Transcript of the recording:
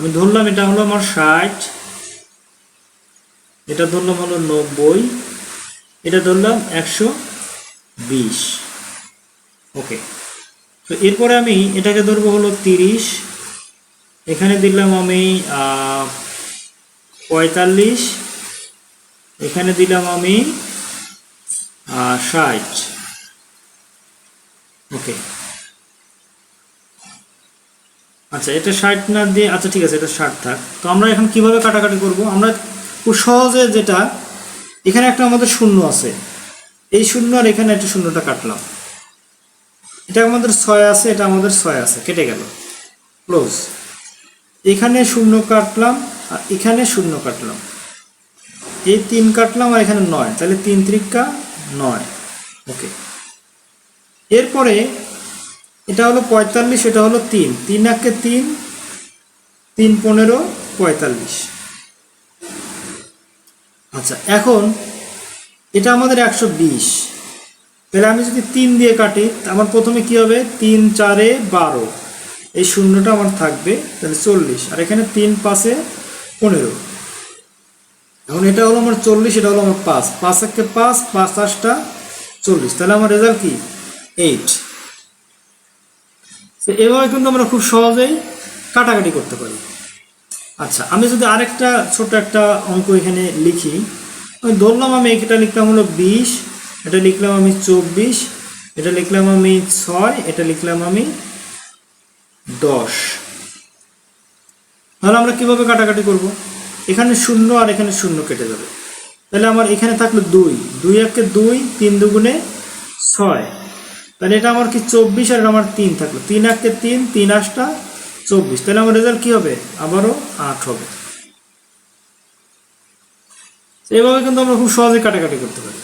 আমি ধরলাম এটা হলো আমার ষাট, এটা ধরলাম হলো নব্বই, এটা ধরলাম একশো বিশ। ওকে, তো এরপরে আমি এটাকে ধরবো হলো তিরিশ, এখানে দিলাম আমি পঁয়তাল্লিশ, এখানে দিলাম আমি ষাট। ওকে আচ্ছা এটা ষাট না দিয়ে আচ্ছা ঠিক আছে, এটা ষাট থাক। তো আমরা এখন কীভাবে কাটাকাটি করব? আমরা খুব সহজে যেটা, এখানে একটা আমাদের শূন্য আছে। এই শূন্য আর এখানে একটা শূন্যটা কাটলাম। এটা আমাদের ছয় আছে, এটা আমাদের ছয় আছে, কেটে গেল। ক্লোজ। এখানে শূন্য কাটলাম, আর এখানে শূন্য কাটলাম। এই তিন কাটলাম, আর এখানে নয়। তাহলে তিন ত্রিকা নয়। ওকে। এরপরে এটা হলো পঁয়তাল্লিশ, এটা হলো তিন। তিন একে তিন তিন পনেরো, পঁয়তাল্লিশ। আচ্ছা এখন এটা আমাদের একশো বিশ। তাহলে আমি যদি তিন দিয়ে কাটি, আমার প্রথমে কি হবে? তিন চারে বারো। এই শূন্যটা আমার থাকবে, তাহলে চল্লিশ। আর এখানে তিন পাশে পনেরো। এখন এটা হলো আমার চল্লিশ, এটা হলো আমার পাঁচ। পাঁচ একে পাঁচ পাঁচ আটটা চল্লিশ। তাহলে আমার রেজাল্ট কি? এইট তো এভাবে কিন্তু আমরা খুব সহজেই কাটাকাটি করতে পারি। আচ্ছা আমি যদি আরেকটা ছোট একটা অঙ্ক এখানে লিখি। আমি ধরলাম আমি এটা লিখলাম হলো বিশ, এটা লিখলাম আমি চব্বিশ, এটা লিখলাম আমি ছয়, এটা লিখলাম আমি দশ। তাহলে আমরা কীভাবে কাটাকাটি করব? এখানে শূন্য আর এখানে শূন্য কেটে যাবে। তাহলে আমার এখানে থাকল দুই। দুই একে দুই, তিন দুগুণে ছয়। তাহলে এটা আমার কি চব্বিশ আর আমার তিন থাকল। তিন একে তিন তিন আটটা চব্বিশ। তাহলে আমার রেজাল্ট কী হবে? আবারও আট হবে। এইভাবে কিন্তু আমরা খুব সহজে কাটাকাটি করতে পারি।